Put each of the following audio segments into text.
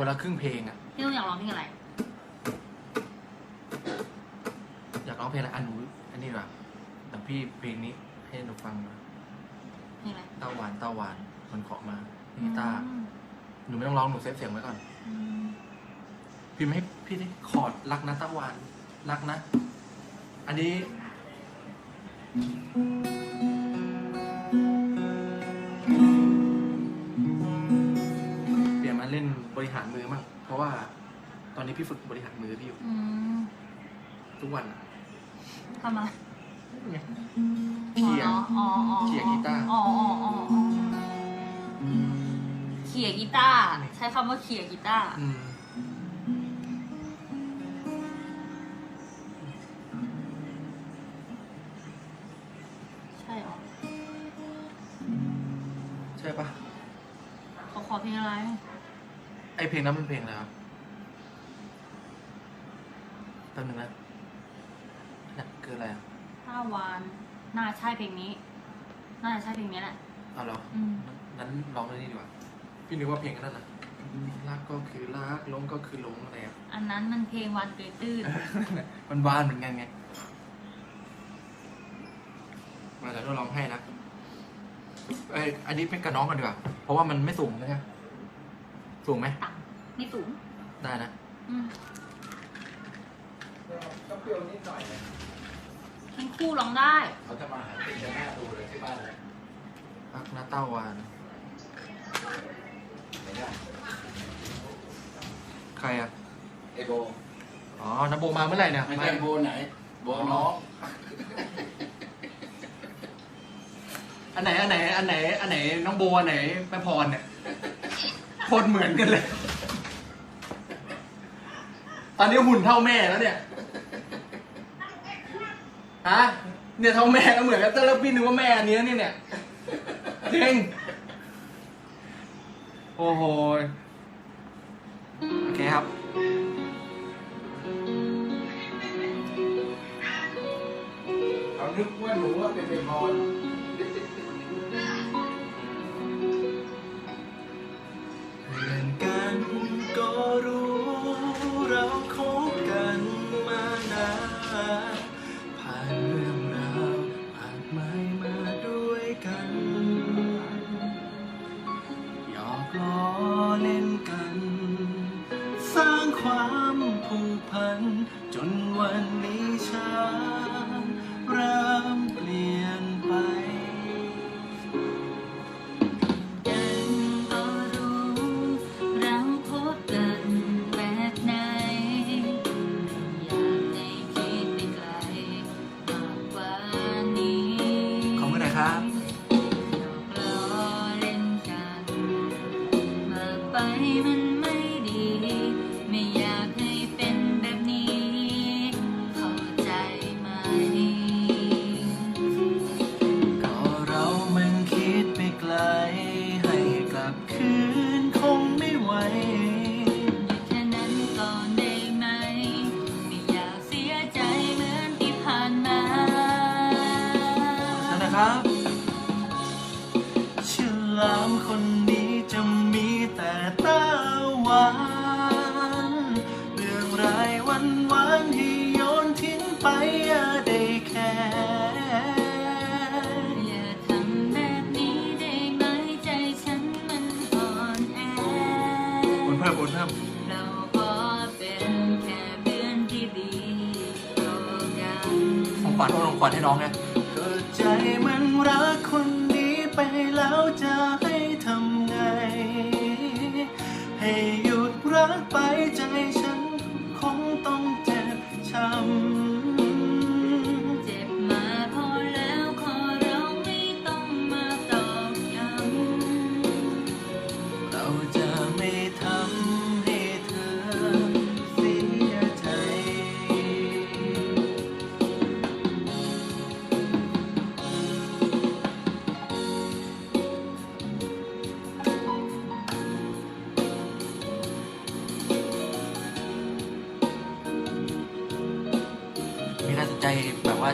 ตัวละครึ่งเพลงอะพี่ต้องอยากร้องเพลงอะไร อยากร้องเพลงอะไรอันหนูอันนี้ดีกว่าแต่พี่เพลงนี้ให้หนูฟังหน่อยเพลงอะไรเต้าหวานเต้าหวานมันเคาะมากีตาร์อืมหนูไม่ต้องร้องหนูเซฟเสียงไว้ก่อน อืมพิมพ์ให้พี่ดิคอร์ดรักนะเต้าหวานรักนะ อันนี้เป บริหารมือมั่งเพราะว่าตอนนี้พี่ฝึกบริหารมือพี่อยู่อืมทุกวันอะทำอะไรไงอ๋เขี่ยออ๋ออ๋อเขี่ยกีตาร์อ๋ออ๋ออ๋ออ๋อเขี่ยกีตาร์ใช้คำว่าเขี่ยกีตาร์อืมใช่เหรอใช่ปะขอขอเพลงอะไร ไอเพลงนั้นมันเพลงอะไรครับแป๊บนึงนะน่ะคืออะไรอะห้าวานน่าใช่เพลงนี้ น่าจะใช่เพลงนี้แหละ เอาเหรอ อืม นั้นร้องเลยนี่ดีกว่า พี่นึกว่าเพลงนั้นน่ะรักก็คือรักหลงก็คือหลงอะไรอะ อันนั้นมันเพลงวันเกยตื้น มันบานเหมือนกันไงมาแต่ต้องร้องให้นะเอ้ยอันนี้เป็นกับน้องกันดีกว่า เพราะว่ามันไม่สูงนะฮะ สูงไหมต่ำไม่สูง ได้นะอืมก็เปรี้ยวนิดหน่อยนะเพลงคู่ร้องได้ เขาจะมาหาติจะหน้าดูเลยที่บ้านเลยรักนะเต้าวานเห็นไหมใครอะ ไอโบอ๋อนาโบมาเมื่อไหร่เนี่ยไม่มาใช่โบไหน โบน้องอันไหนอันไหนอันไหนอันไหนน้องโบอันไหนแม่พรเนี่ย โคนเหมือนกันเลย ตอนนี้หุ่นเท่าแม่แล้วเนี่ย ฮะ เนี่ยเท่าแม่ก็เหมือนกันแต่แล้วพี่นึกว่าแม่อันนี้นี่เนี่ยจริง โอ้โห โอเคครับ เขานึกว่าหนูว่าเป็นไอพร ล้อเล่นกัน สร้างความผูกพัน จนวันนี้ฉันเริ่ม อย่าได้แค่อย่าทำแบบนี้ได้ไหมใจฉันมันอ่อนแอบนเพิ่มบนเพิ่มเราก็เป็นแค่เพื่อนที่ดีต่อกันของขวัญโอนของขวัญให้น้องไงก็ใจมันรักคนนี้ไปแล้วจะให้ทำไง ให้หยุดรักไปใจฉันคงต้องเจ็บช้ำ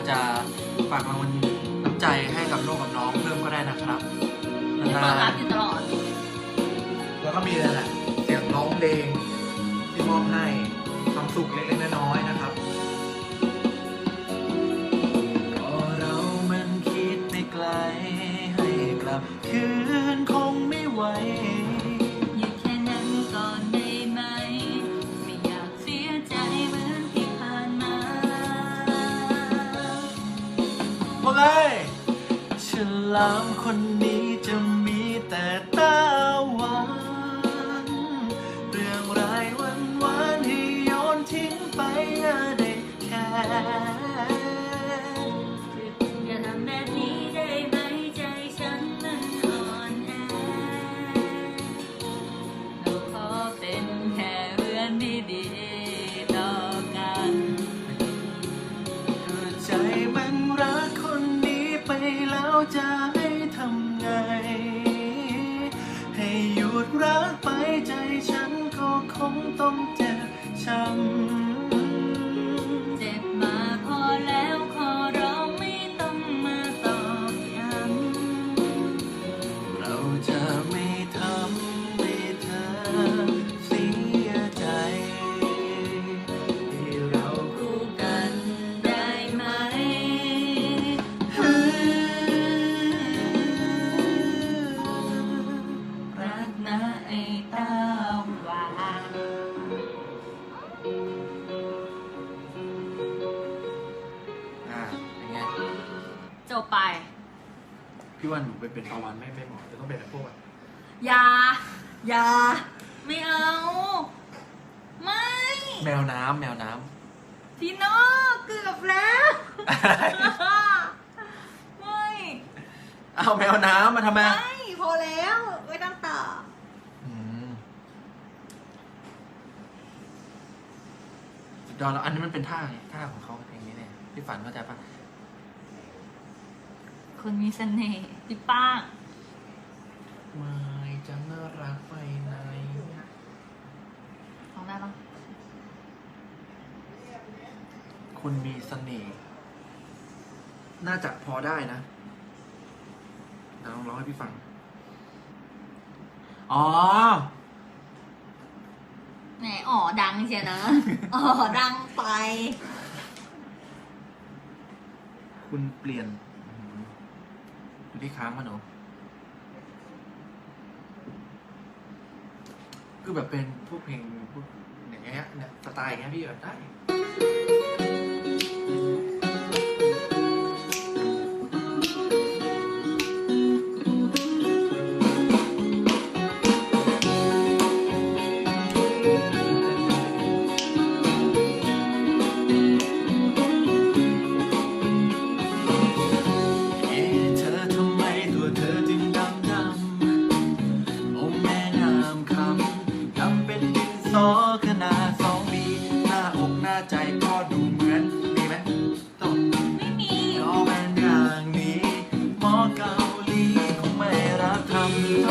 จะฝากรางวัลน้ำใจให้กับโลกกับน้องเพิ่มก็ได้นะครับยังเปิดรับอยู่ตลอด แล้วก็มีนั่นแหละเสียงร้องเพลงที่มอบให้ความสุขเล็กๆน้อยๆนะครับก็เรามันคิดไปไกลให้กลับคืนคงไม่ไหว ลามคน งต้องเจ็บช้ำ พี่ว่าหนูไปเป็นประวันไม่ไม่เหมาะจะต้องเป็นแบบพวกแบบอย่าอย่าไม่เอา ไม่ แมวน้ำแมวน้พี่โน้เกือบแล้วำไม่ เอาแมวน้ำมาทำไมไม่ พอแล้วไม่ต้องต่อ อืมสุดยอดแล้วอันนี้มันเป็นท่าไงท่าของเขาเพลงนี้เนี่ยพี่ฝันเข้าใจปะ คนมีเสน่ห์พี่ป้างไม่จะน่ารักไปไหนลองได้ปะคุณมีเสน่ห์น่าจะพอได้นะเดี๋ยวลองร้องให้พี่ฟัง อ๋อ แหมอ๋อดังเชียวนะ อ๋อดังไป คุณเปลี่ยน พี่ค้างมาหนูคือแบบเป็นพวกเพลงพวกอย่างเงี้ยเนี่ยสไตล์อย่างเงี้ยพี่แบบได้ รับ